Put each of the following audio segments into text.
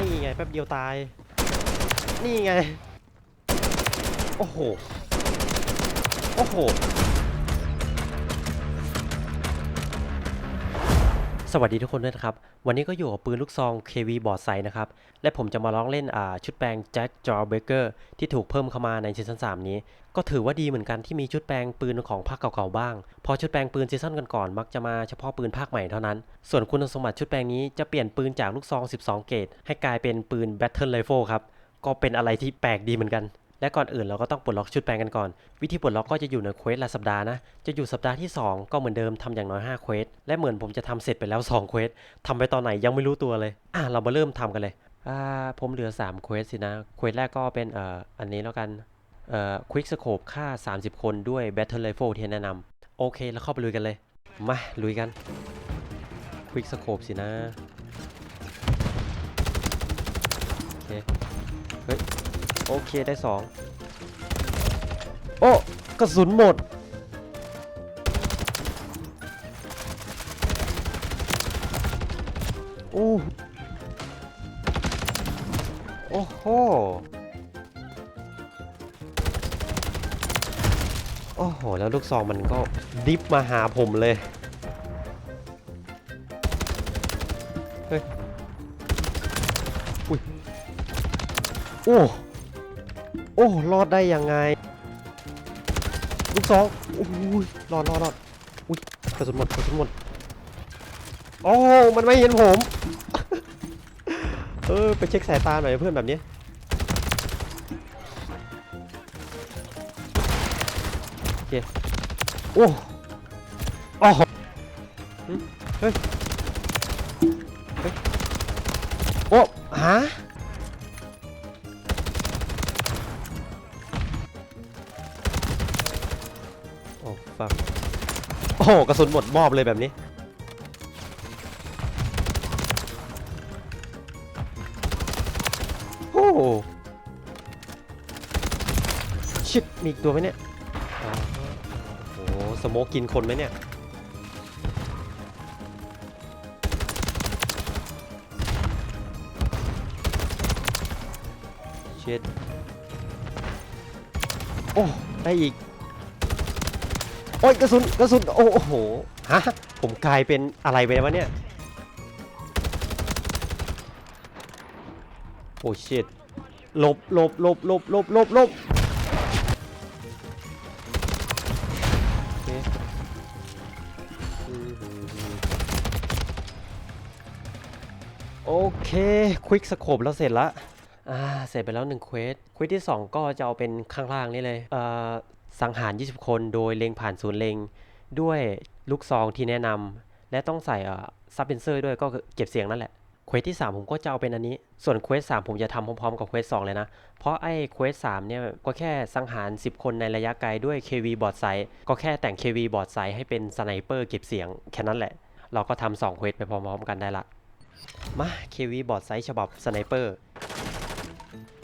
นี่ไงแป๊บเดียวตาย นี่ไง โอ้โห โอ้โห สวัสดีทุกคนด้วยนะครับ วันนี้ก็อยู่กับปืนลูกซอง KV บอร์ดไซนะครับ และผมจะมาลองเล่นชุดแปลง Jack Jawbreaker ที่ถูกเพิ่มเข้ามาในซีซั่น3นี้ ก็ถือว่าดีเหมือนกันที่มีชุดแปลงปืนของภาคเก่าๆบ้างเพราะชุดแปลงปืนซีซั่นก่อนๆมักจะมาเฉพาะปืนภาคใหม่เท่านั้น ส่วนคุณสมบัติชุดแปลงนี้จะเปลี่ยนปืนจากลูกซอง 12 เกรดให้กลายเป็นปืน Battle Rifle ครับ ก็เป็นอะไรที่แปลกดีเหมือนกัน และก่อนอื่นเราก็ต้องปลดล็อกชุดแปลงกันก่อน วิธีปลดล็อกก็จะอยู่ในเควสละสัปดาห์นะ จะอยู่สัปดาห์ที่ 2 ก็เหมือนเดิมทำอย่างน้อย5เควส และเหมือนผมจะทำเสร็จไปแล้ว2เควสทำไปตอนไหนยังไม่รู้ตัวเลย อะเรามาเริ่มทำกันเลยอ่าผมเหลือ3เควสสินะเควสแรกก็เป็นเอ่ออันนี้แล้วกันเอ่อควิกสโคปฆ่า 30 คนด้วย Battle Rifle ที่แนะนำโอเคแล้วเข้าไปลุยกันเลย มาลุยกันควิกสโคปสินะโอเคเฮ้ย โอเคได้สองโอ้กระสุนหมด โอ้โอ้โห โอ้โห แล้วลูกซองมันก็ดิฟมาหาผมเลย เฮ้ย อุ้ย โอ้ อ้รอดได้ยังไง ลูกสองโอ้ยรอดรอดรอดอุ้ยกระสุนหมดกระสุนหมดโอ้มันไม่เห็นผม เออไปเช็คสายตาหน่อยเพื่อนแบบนี้โอเคโอ้โอ้โหหึเฮ้ยเฮ้ยโอ้ฮะ หกระสุนหมดมอบเลยแบบนี้ โอ้โหชิดมีอีกตัวไหมเนี่ยอ๋อโอ้โหสโมกกินคนไหมเนี่ย เช็ดโอ้ได้อีก โอ้ยกระสุนกระสุนโอ้โหฮะผมกลายเป็นอะไรไปแล้ววะเนี่ยโอ้ชิตหลบหลบหลบหลบหลบหลบหลบโอเคอืมโอเคควิกสโคปแล้วเสร็จละอ่าเสร็จไปแล้วหนึ่งเควสเควสที่ 2 ก็จะเอาเป็นข้างล่างนี่เลยเอ่อ สังหาร 20 คนโดยเล็งผ่านศูนย์เล็ง ด้วยลูกซองที่แนะนำและต้องใส่ซับเพนเซอร์ด้วยก็เก็บเสียงนั่นแหละเควสที่ 3 ผมก็จะเอาเป็นอันนี้ ส่วนเควส3ผมจะทำพร้อมๆกับเควส2เลยนะ เพราะไอ้เควส3เนี่ยก็แค่สังหาร 10 คนในระยะไกลด้วย KV บอร์ดไซต์ก็แค่แต่ง KV บอร์ดไซต์ให้เป็นสไนเปอร์เก็บเสียงแค่นั้นแหละ เราก็ทำสองเควสไปพร้อมๆกันได้ละมา KV บอร์ดไซต์ฉบับสไนเปอร์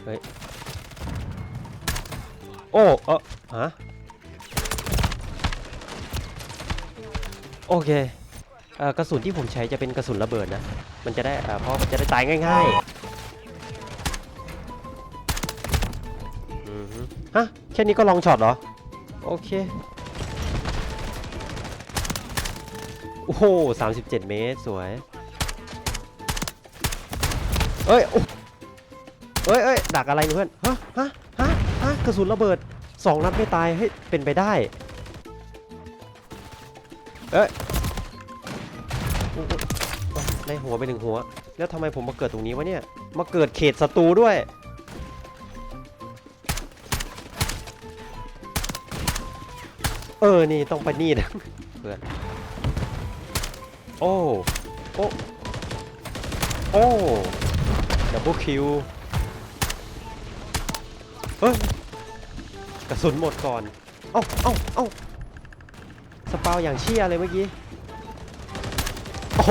เฮ้ย โอ้เออฮะโอเคเอ่อกระสุนที่ผมใช้จะเป็นกระสุนระเบิดนะ มันจะได้เอ่อเพราะมันจะได้ตายง่ายๆอือฮึฮะแค่นี้ก็ลองช็อตเหรอ โอเค โอ้โห37เมตร สวย เอ้ยโอ้เอ้ยเอ้ยดักอะไรเนี่ยเพื่อน ฮะ ฮะะกระสุนระเบิดสองนัดไม่ตายให้เป็นไปได้ เอ้ยโอ้โหอ๋อในหัวไปหนึ่งหัว แล้วทำไมผมมาเกิดตรงนี้วะเนี่ย มาเกิดเขตศัตรูด้วย เออ นี่ต้องไปนี่นะเพื่อน โอ้ โอ้ โอ้ดับเบิลคิว เฮ้ย กระสุนหมดก่อน เอ้าเอ้าเอ้าสปาวอย่างเชี่ยเลยเมื่อกี้ โอ้โห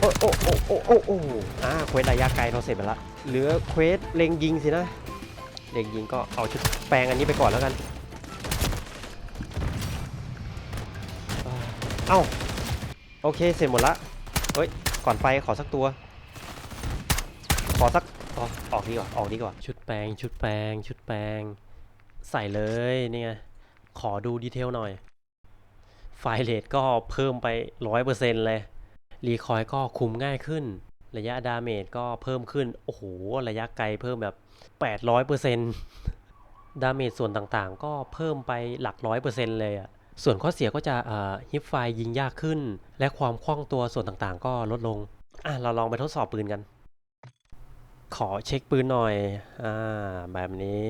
โอ้โอ้โอ้โอ้โอ้โอ้อ่าเควสระยะไกลเราเสร็จไปละ เหลือเควสเล็งยิงสินะ เล็งยิงก็เอาชุดแปลงอันนี้ไปก่อนแล้วกัน เอ้า โอเคเสร็จหมดละ เฮ้ย ก่อนไปขอสักตัว อออกออกดีกว่าออกดีกว่าชุดแปลงชุดแปลงชุดแปลง ใส่เลยนี่ไงขอดูดีเทลหน่อย ไฟเรทก็เพิ่มไปร้อยเปอร์เซนต์เลย รีคอยก็คุมง่ายขึ้น ระยะดาเมจก็เพิ่มขึ้น โอ้โห ระยะไกลเพิ่มแบบ 800เปอร์เซนต์ดาเมจส่วนต่างๆ ก็เพิ่มไปหลักร้อยเปอร์เซ็นต์เลยอะส่วนข้อเสียก็จะฮิปไฟยิงยากขึ้น และความคล่องตัวส่วนต่างๆ ก็ลดลง อะ เราลองไปทดสอบปืนกัน ขอเช็คปืนหน่อย อ่า แบบนี้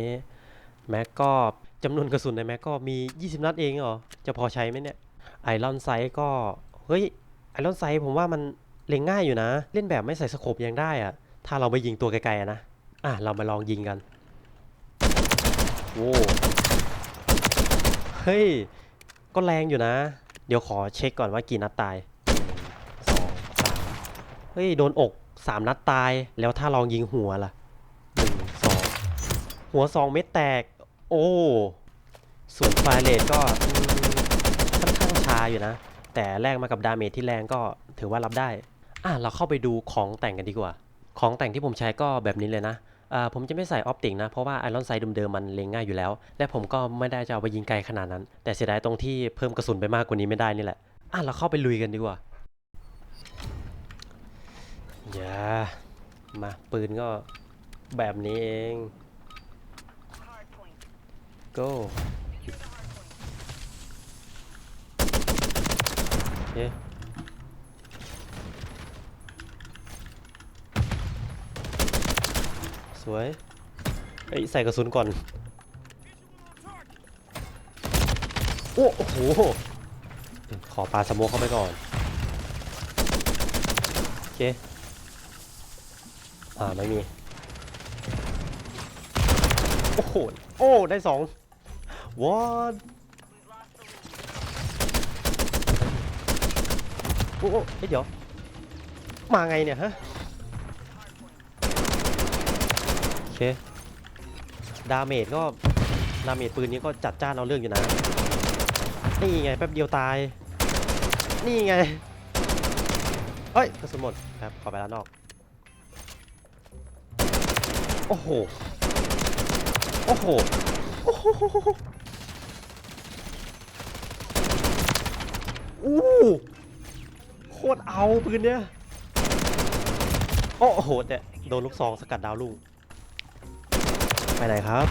แม็กก็จำนวนกระสุนในแม็กก็มี 20 นัดเองเหรอ จะพอใช้ไหมเนี่ย ไอรอนไซก็ เฮ้ย ไอรอนไซผมว่ามันเล็งง่ายอยู่นะ เล่นแบบไม่ใส่สโคปยังได้อะถ้าเราไปยิงตัวไกลๆนะ อะ เรามาลองยิงกัน โว้เฮ้ย ก็แรงอยู่นะ เดี๋ยวขอเช็คก่อนว่ากี่นัดตายสองสามเฮ้ย โดนอก สามนัดตายแล้วถ้าลองยิงหัวล่ะหนึ่งสองหัวสองเม็ดแตก โอ้ส่วนไฟเรทก็ค่อนข้างช้าอยู่นะ แต่แลกมากับดาเมจที่แรงก็ถือว่ารับได้ อะเราเข้าไปดูของแต่งกันดีกว่า ของแต่งที่ผมใช้ก็แบบนี้เลยนะอ่าผมจะไม่ใส่ออปติกนะ เพราะว่าไอรอนไซด์เดิมๆมันเล็งง่ายอยู่แล้ว และผมก็ไม่ได้จะเอาไปยิงไกลขนาดนั้น แต่เสียดายตรงที่เพิ่มกระสุนไปมากกว่านี้ไม่ได้นี่แหละอะเราเข้าไปลุยกันดีกว่า อย่ามาปืนก็แบบนี้เอง go โอเคสวยเอ้ใส่กระสุนก่อน โอ้โห ขอปาสโมกเข้าไปก่อน โอเค อ่าไม่มี โอ้โห โอ้ ได้สองวอดโอ้โอ้เฮ้ยเดี๋ยว มาไงเนี่ยฮะ โอเค ดาเมจก็ ดาเมจปืนนี้ก็จัดจ้านเอาเรื่องอยู่นะ นี่ไง แป๊บเดียวตาย นี่ไง เฮ้ยกระสุนหมดครับ ขอไปแล้วนอก อ้โห โอ้โห โอ้โหอู้โคตรเอาปืนเนี้ยโอ้โหแต่โดนลูกซองสกัดดาวลุ่งไปไหนครับ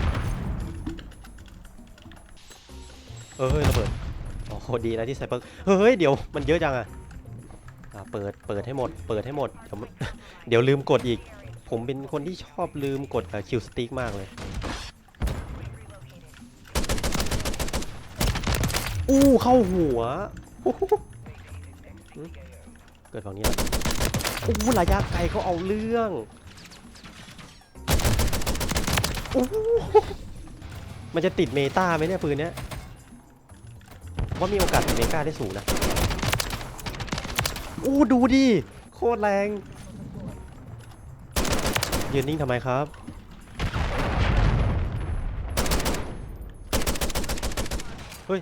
เฮ้ยระเบิด โอ้โหดีนะที่ใส่เปิร์กเฮ้ย เดี๋ยวมันเยอะจังอะอะ เปิด เปิดให้หมด เปิดให้หมด เดี๋ยวมัน เดี๋ยวลืมกดอีก ผมเป็นคนที่ชอบลืมกดคิวสติ๊กมากเลย อู้เข้าหัว เกิดฝั่งนี้แล้วอู้ระยะไกลเขาเอาเรื่องอู้มันจะติดเมตาไหมเนี่ยปืนเนี้ยว่ามีโอกาสติดเมกาได้สูงนะอู้ดูดิ โคตรแรง ยืนนิ่งทำไมครับ เฮ้ย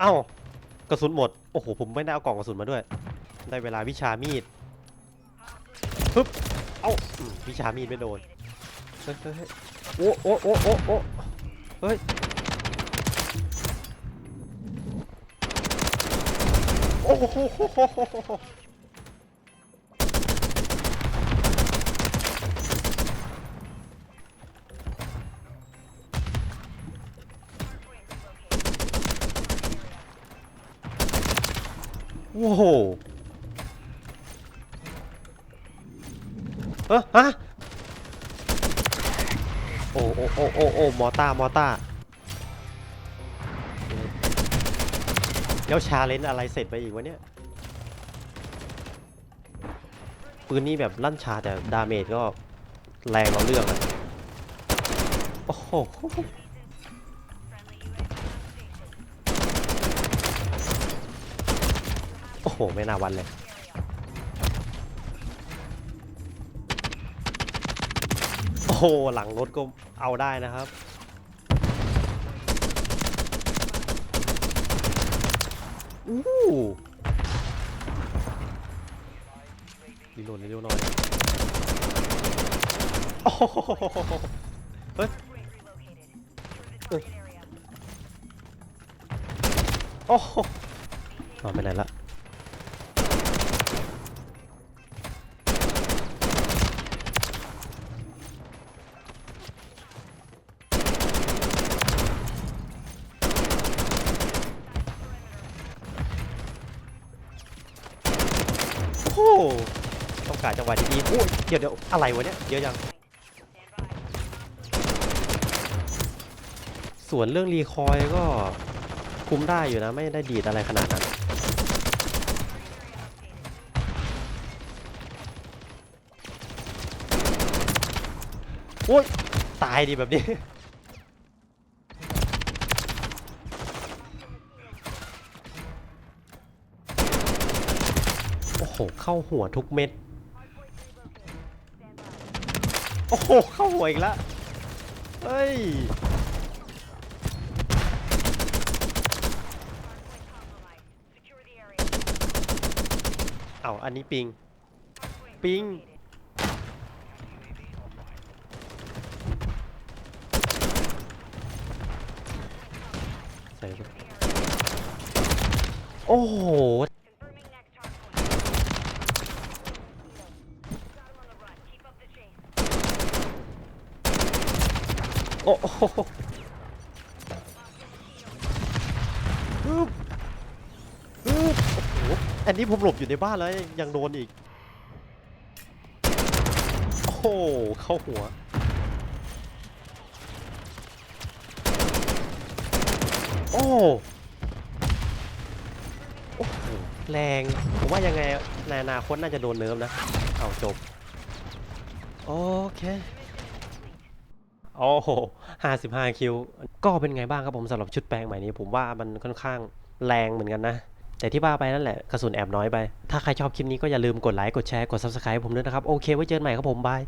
เอ้ากระสุนหมด โอ้โห ผมไม่ได้เอากล่องกระสุนมาด้วย ได้เวลาวิชามีดปึ๊บ เอ้าอืมวิชามีดไม่โดน เฮ้ยเฮ้ยเฮ้ยโอ้โอ้โอ้โอ้โอ้เฮ้ย โอ้โห โอ้โหเออฮะโอ้โอ้โอ้โอ้โอ้มอต้ามอต้าแล้วชาเลนจ์อะไรเสร็จไปอีกวะเนี่ย ปืนนี้แบบลั่นชาแต่ดาเมจก็แรงเราเรื่องอะโอ้โห หไม่น่าวันเลย โอ้โหหลังรถก็เอาได้นะครับ อู้รีโหลดเร็วหน่อยโอ้โหเฮ้ยเอ้ยโอ้โหเอาไปไหนละ โอ้โหต้องการ จังหวะดีๆโอ้ยเดี๋ยวเดี๋ยวอะไรวะเนี่ยเยอะยังส่วนเรื่องรีคอยก็คุมได้อยู่นะ ไม่ได้ดีดอะไรขนาดนั้นโอ้ยตายดีแบบนี้โอ้โห เข้าหัวทุกเม็ด โอ้โห เข้าหัวอีกแล้วเฮ้ย เอาอันนี้ปิง ปิง ใส่โอ้โห โอ้โหฮึบฮึบ โอ้โหอันนี้ผมหลบอยู่ในบ้านแล้วยังโดนอีก โอ้โหเข้าหัว โอ้โอ้โหแรง ผมว่ายังไงในอนาคตน่าจะโดนเนิร์ฟนะ เอาจบ โอเค โอ้โหห้าสิบห้าคิว ก็เป็นไงบ้างครับผมสำหรับชุดแปลงใหม่นี้ ผมว่ามันค่อนข้างแรงเหมือนกันนะ แต่ที่ว่าไปนั่นแหละกระสุนแอบน้อยไป ถ้าใครชอบคลิปนี้ก็อย่าลืมกดไลค์ กดแชร์ กด subscribe ผมด้วยนะครับ โอเคไว้เจอกันใหม่ครับผม บาย